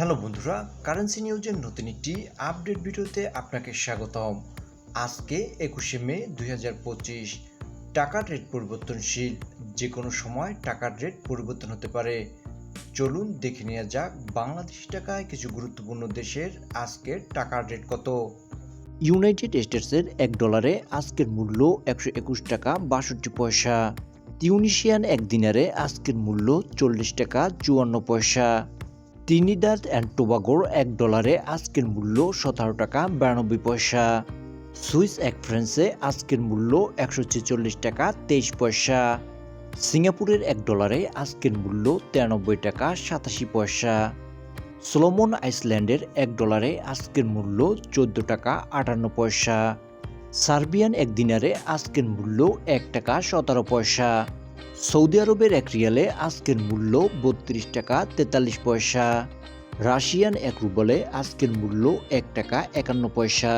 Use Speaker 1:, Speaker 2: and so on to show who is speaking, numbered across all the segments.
Speaker 1: Hello বন্ধুরা, currency নিউজের নতুন একটি আপডেট ভিডিওতে আপনাকে স্বাগতম। আজকে একুশে মে দু হাজার পঁচিশ টাকার রেট পরিবর্তনশীল যে কোনো সময় টাকার রেট পরিবর্তন হতে পারে। চলুন দেখে নেওয়া যাক বাংলাদেশি টাকায় কিছু গুরুত্বপূর্ণ দেশের আজকের টাকার রেট কত। ইউনাইটেড স্টেটসের এক ডলারে আজকের মূল্য একশো একুশ টাকা বাষট্টি পয়সা। তিউনিশিয়ান এক দিনারে আজকের মূল্য চল্লিশ টাকা চুয়ান্ন পয়সা। ত্রিনিদাদ অ্যান্ড টোবাগোর এক ডলারে আজকের মূল্য সতেরো টাকা বিরানব্বই পয়সা। সুইস এক ফ্রান্সে আজকের মূল্য একশো ছেচল্লিশ টাকা তেইশ পয়সা। সিঙ্গাপুরের এক ডলারে আজকের মূল্য তিরানব্বই টাকা সাতাশি পয়সা। সোলোমন আইসল্যান্ডের এক ডলারে আজকের মূল্য চোদ্দ টাকা আটান্ন পয়সা। সার্বিয়ান এক দিনারে আজকের মূল্য এক টাকা সতেরো পয়সা। সৌদি আরবের এক রিয়ালে আজকের মূল্য বত্রিশ টাকা তেতাল্লিশ পয়সা। রাশিয়ান এক রুবলে আজকের মূল্য এক টাকা একান্ন পয়সা।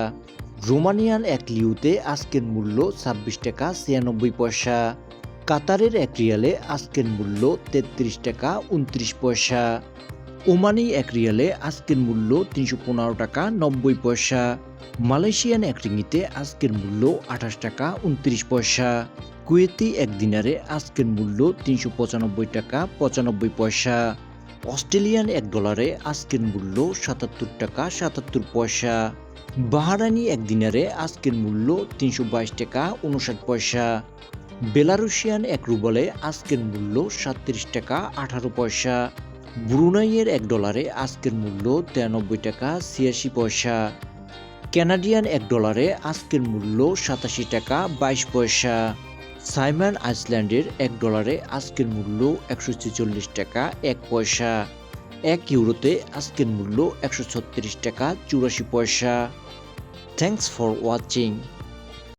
Speaker 1: রোমানিয়ান এক লিউতে আজকের মূল্য ছাব্বিশ টাকা ছিয়ানব্বই পয়সা। কাতারের এক রিয়ালে আজকের মূল্য তেত্রিশ টাকা উনত্রিশ পয়সা। ওমানি এক রিয়ালে আজকের মূল্য তিনশো পনেরো টাকা নব্বই পয়সা। মালয়েশিয়ান এক রিঙ্গিতে আজকের মূল্য আঠাশ টাকা উনত্রিশ পয়সা। কুয়েতি এক দিনারে আজকের মূল্য তিনশো পঁচানব্বই টাকা পঁচানব্বই পয়সা। অস্ট্রেলিয়ান এক ডলারে আজকের মূল্য সাতাত্তর টাকা সাতাত্তর পয়সা। বাহারানি এক দিনারে আজকের মূল্য তিনশো বাইশ টাকা উনষাট পয়সা। বেলারুশিয়ান এক রুবলে আজকের মূল্য সাতত্রিশ টাকা আঠারো পয়সা। ব্রুনাইয়ের এক ডলারে আজকের মূল্য তিরানব্বই টাকা ছিয়াশি পয়সা। ক্যানাডিয়ান এক ডলারে আজকের মূল্য সাতাশি টাকা বাইশ পয়সা। সাইমন আইসল্যান্ডের এক ডলারে আজকের মূল্য একশো ছেচল্লিশ টাকা, এক পয়সা। এক ইউরোতে আজকের মূল্য একশো ছত্রিশ টাকা, চুরাশি পয়সা। Thanks for watching.